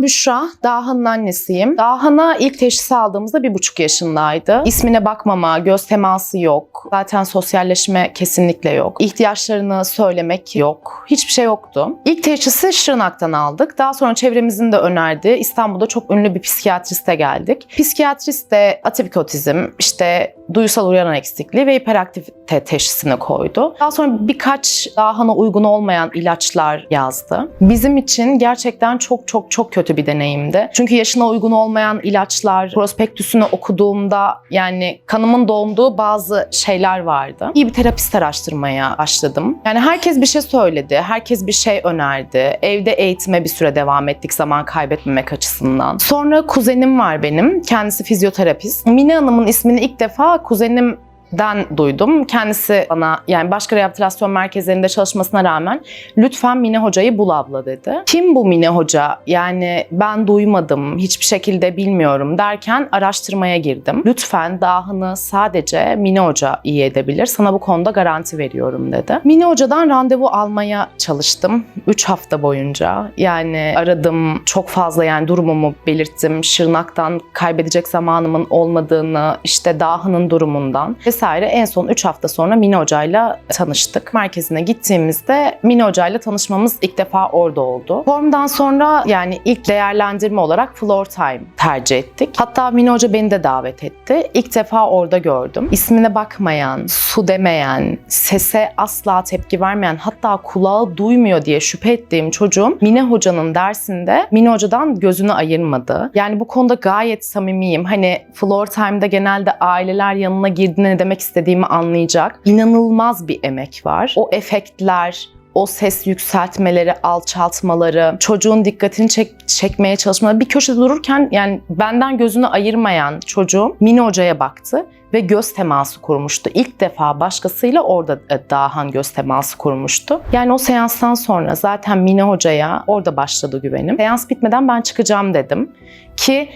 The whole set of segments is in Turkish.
Ben Büşra, Daha'nın annesiyim. Daha'na ilk teşhis aldığımızda bir buçuk yaşındaydı. İsmine bakmama, göz teması yok. Zaten sosyalleşme kesinlikle yok. İhtiyaçlarını söylemek yok. Hiçbir şey yoktu. İlk teşhisi Şırnak'tan aldık. Daha sonra çevremizin de önerdiği İstanbul'da çok ünlü bir psikiyatriste geldik. Psikiyatrist de atipik otizm, işte duysal uyaran eksikliği ve hiperaktivite teşhisini koydu. Daha sonra birkaç Daha'na uygun olmayan ilaçlar yazdı. Bizim için gerçekten çok çok çok kötü bir deneyimdi. Çünkü yaşına uygun olmayan ilaçlar, prospektüsünü okuduğumda yani kanımın donduğu bazı şeyler vardı. İyi bir terapist araştırmaya başladım. Yani herkes bir şey söyledi, herkes bir şey önerdi. Evde eğitime bir süre devam ettik zaman kaybetmemek açısından. Sonra kuzenim var benim. Kendisi fizyoterapist. Mine Hanım'ın ismini ilk defa kuzenim den duydum. Kendisi bana yani başka rehabilitasyon merkezlerinde çalışmasına rağmen lütfen Mine Hoca'yı bul abla dedi. Kim bu Mine Hoca? Yani ben duymadım, hiçbir şekilde bilmiyorum derken araştırmaya girdim. Lütfen dahını sadece Mine Hoca iyi edebilir. Sana bu konuda garanti veriyorum dedi. Mine Hoca'dan randevu almaya çalıştım 3 hafta boyunca. Yani aradım çok fazla yani durumumu belirttim. Şırnak'tan kaybedecek zamanımın olmadığını, işte dahının durumundan vesaire. En son 3 hafta sonra Mine Hoca'yla tanıştık. Merkezine gittiğimizde Mine Hoca'yla tanışmamız ilk defa orada oldu. Formdan sonra yani ilk değerlendirme olarak floor time tercih ettik. Hatta Mine Hoca beni de davet etti. İlk defa orada gördüm. İsmine bakmayan, su demeyen, sese asla tepki vermeyen, hatta kulağı duymuyor diye şüphe ettiğim çocuğum Mine Hoca'nın dersinde Mine Hoca'dan gözünü ayırmadı. Yani bu konuda gayet samimiyim. Hani floor time'da genelde aileler yanına girdiğinde ne demek istediğimi anlayacak. İnanılmaz bir emek var. O efektler, o ses yükseltmeleri, alçaltmaları, çocuğun dikkatini çek, çekmeye çalışmaları. Bir köşede dururken yani benden gözünü ayırmayan çocuğum Mine Hoca'ya baktı ve göz teması kurmuştu. İlk defa başkasıyla orada e, Dahan göz teması kurmuştu. Yani o seanstan sonra zaten Mine Hoca'ya orada başladı güvenim. Seans bitmeden ben çıkacağım dedim ki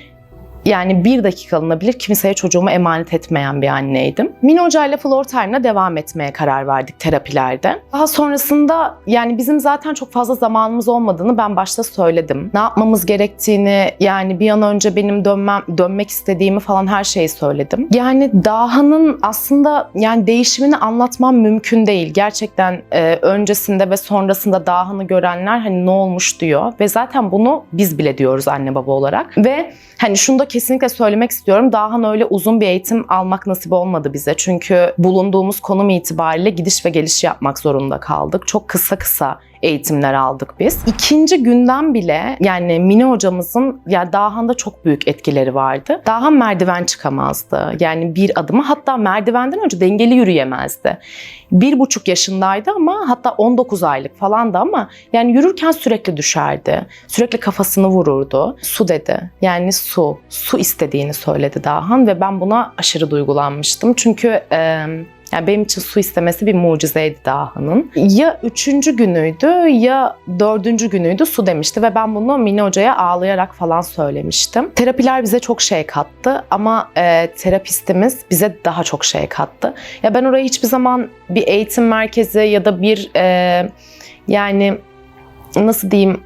yani bir dakikalığına bile kimseye çocuğumu emanet etmeyen bir anneydim. Mine Hoca ile Floor Time'la devam etmeye karar verdik terapilerde. Daha sonrasında yani bizim zaten çok fazla zamanımız olmadığını ben başta söyledim. Ne yapmamız gerektiğini yani bir an önce benim dönmem, dönmek istediğimi falan her şeyi söyledim. Yani Daha'nın aslında yani değişimini anlatmam mümkün değil. Gerçekten e, öncesinde ve sonrasında Daha'nı görenler hani ne olmuş diyor ve zaten bunu biz bile diyoruz anne baba olarak. Ve hani şunu da kesinlikle söylemek istiyorum. Dahan öyle uzun bir eğitim almak nasip olmadı bize. Çünkü bulunduğumuz konum itibariyle gidiş ve geliş yapmak zorunda kaldık. Çok kısa kısa eğitimler aldık biz. İkinci günden bile yani Mine hocamızın ya Dahan'da çok büyük etkileri vardı. Dahan merdiven çıkamazdı. Yani bir adımı hatta merdivenden önce dengeli yürüyemezdi. Bir buçuk yaşındaydı ama hatta 19 aylık falandı ama yani yürürken sürekli düşerdi. Sürekli kafasını vururdu. Su dedi. Yani su. Su istediğini söyledi Dahan ve ben buna aşırı duygulanmıştım. Çünkü e, yani benim için su istemesi bir mucizeydi Daha'nın. Ya üçüncü günüydü ya dördüncü günüydü su demişti ve ben bunu Mine Hoca'ya ağlayarak falan söylemiştim. Terapiler bize çok şey kattı ama e, terapistimiz bize daha çok şey kattı. Ya ben orayı hiçbir zaman bir eğitim merkezi ya da bir e, yani nasıl diyeyim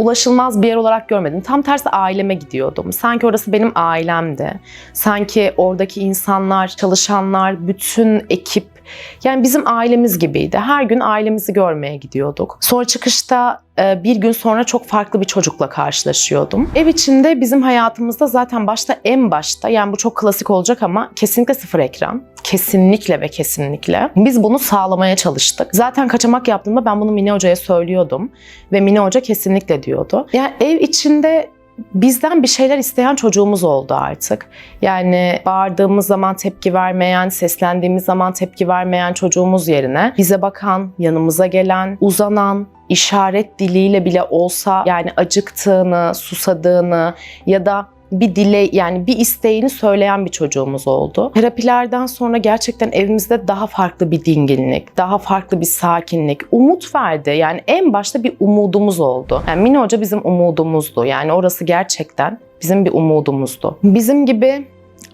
ulaşılmaz bir yer olarak görmedim. Tam tersi aileme gidiyordum. Sanki orası benim ailemdi. Sanki oradaki insanlar, çalışanlar, bütün ekip yani bizim ailemiz gibiydi. Her gün ailemizi görmeye gidiyorduk. Sonra çıkışta e, bir gün sonra çok farklı bir çocukla karşılaşıyordum. Ev içinde bizim hayatımızda zaten başta en başta yani bu çok klasik olacak ama kesinlikle sıfır ekran. Kesinlikle ve kesinlikle. Biz bunu sağlamaya çalıştık. Zaten kaçamak yaptığımda ben bunu Mine Hoca'ya söylüyordum. Ve Mine Hoca kesinlikle diyordu. Yani ev içinde bizden bir şeyler isteyen çocuğumuz oldu artık. Yani bağırdığımız zaman tepki vermeyen, seslendiğimiz zaman tepki vermeyen çocuğumuz yerine bize bakan, yanımıza gelen, uzanan, işaret diliyle bile olsa yani acıktığını, susadığını ya da bir dile yani bir isteğini söyleyen bir çocuğumuz oldu. Terapilerden sonra gerçekten evimizde daha farklı bir dinginlik, daha farklı bir sakinlik, umut verdi. Yani en başta bir umudumuz oldu. Yani Mine Hoca bizim umudumuzdu. Yani orası gerçekten bizim bir umudumuzdu. Bizim gibi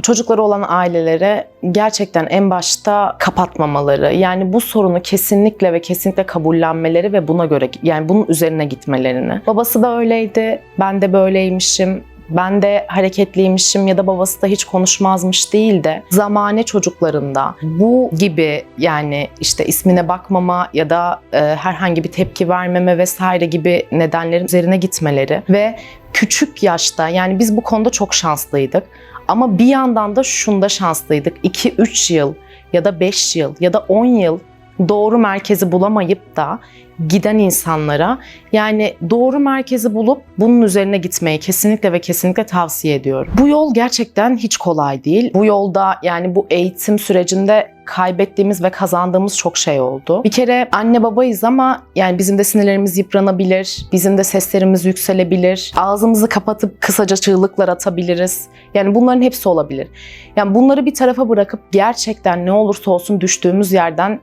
çocukları olan ailelere gerçekten en başta kapatmamaları, yani bu sorunu kesinlikle ve kesinlikle kabullenmeleri ve buna göre yani bunun üzerine gitmelerini. Babası da öyleydi, ben de böyleymişim. Ben de hareketliymişim ya da babası da hiç konuşmazmış değil de zamane çocuklarında bu gibi yani işte ismine bakmama ya da e, herhangi bir tepki vermeme vesaire gibi nedenlerin üzerine gitmeleri ve küçük yaşta yani biz bu konuda çok şanslıydık. Ama bir yandan da şunda şanslıydık. 2-3 yıl ya da 5 yıl ya da 10 yıl doğru merkezi bulamayıp da giden insanlara yani doğru merkezi bulup bunun üzerine gitmeyi kesinlikle ve kesinlikle tavsiye ediyorum. Bu yol gerçekten hiç kolay değil. Bu yolda yani bu eğitim sürecinde kaybettiğimiz ve kazandığımız çok şey oldu. Bir kere anne babayız ama yani bizim de sinirlerimiz yıpranabilir, bizim de seslerimiz yükselebilir, ağzımızı kapatıp kısaca çığlıklar atabiliriz. Yani bunların hepsi olabilir. Yani bunları bir tarafa bırakıp gerçekten ne olursa olsun düştüğümüz yerden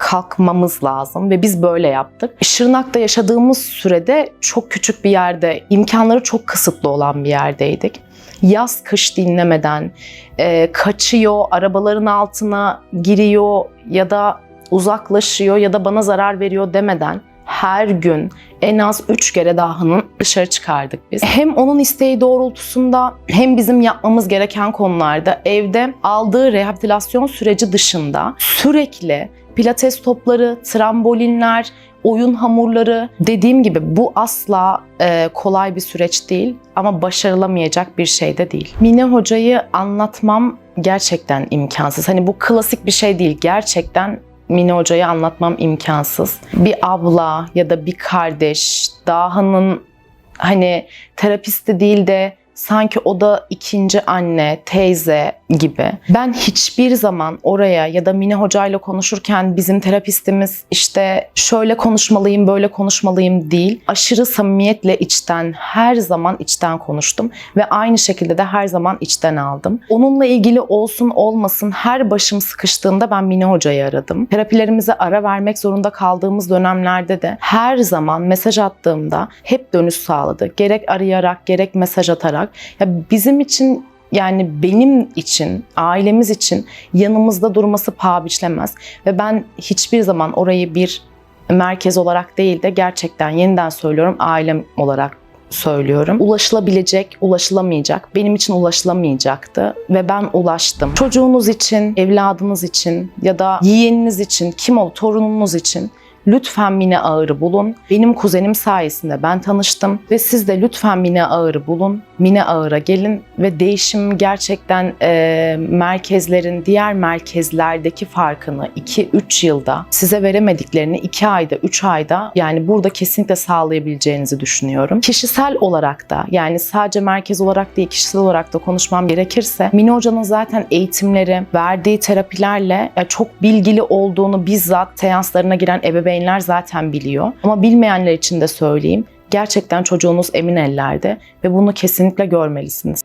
kalkmamız lazım ve biz böyle yaptık. Şırnak'ta yaşadığımız sürede çok küçük bir yerde, imkanları çok kısıtlı olan bir yerdeydik. Yaz kış dinlemeden e, kaçıyor, arabaların altına giriyor ya da uzaklaşıyor ya da bana zarar veriyor demeden her gün en az 3 kere Daha'nın dışarı çıkardık biz. Hem onun isteği doğrultusunda hem bizim yapmamız gereken konularda evde aldığı rehabilitasyon süreci dışında sürekli pilates topları, trambolinler, oyun hamurları dediğim gibi bu asla e, kolay bir süreç değil ama başarılamayacak bir şey de değil. Mine hocayı anlatmam gerçekten imkansız. Hani bu klasik bir şey değil. Gerçekten Mine Hoca'yı anlatmam imkansız. Bir abla ya da bir kardeş, Daha'nın hani terapisti değil de sanki o da ikinci anne, teyze gibi. Ben hiçbir zaman oraya ya da Mine hocayla konuşurken bizim terapistimiz işte şöyle konuşmalıyım, böyle konuşmalıyım değil. Aşırı samimiyetle içten, her zaman içten konuştum ve aynı şekilde de her zaman içten aldım. Onunla ilgili olsun olmasın her başım sıkıştığında ben Mine hocayı aradım. Terapilerimize ara vermek zorunda kaldığımız dönemlerde de her zaman mesaj attığımda hep dönüş sağladı. Gerek arayarak, gerek mesaj atarak. Ya bizim için yani benim için, ailemiz için yanımızda durması paha biçilemez. Ve ben hiçbir zaman orayı bir merkez olarak değil de gerçekten yeniden söylüyorum ailem olarak söylüyorum. Ulaşılabilecek, ulaşılamayacak. Benim için ulaşılamayacaktı ve ben ulaştım. Çocuğunuz için, evladınız için ya da yeğeniniz için, kim ol, torununuz için lütfen Mine Ağır'ı bulun. Benim kuzenim sayesinde ben tanıştım ve siz de lütfen Mine Ağır'ı bulun. Mine Ağır'a gelin ve değişim gerçekten e, merkezlerin diğer merkezlerdeki farkını 2-3 yılda size veremediklerini 2 ayda 3 ayda yani burada kesinlikle sağlayabileceğinizi düşünüyorum. Kişisel olarak da yani sadece merkez olarak değil kişisel olarak da konuşmam gerekirse Mine Hoca'nın zaten eğitimleri, verdiği terapilerle çok bilgili olduğunu bizzat seanslarına giren ebeveynler zaten biliyor. Ama bilmeyenler için de söyleyeyim gerçekten çocuğunuz emin ellerde ve bunu kesinlikle görmelisiniz.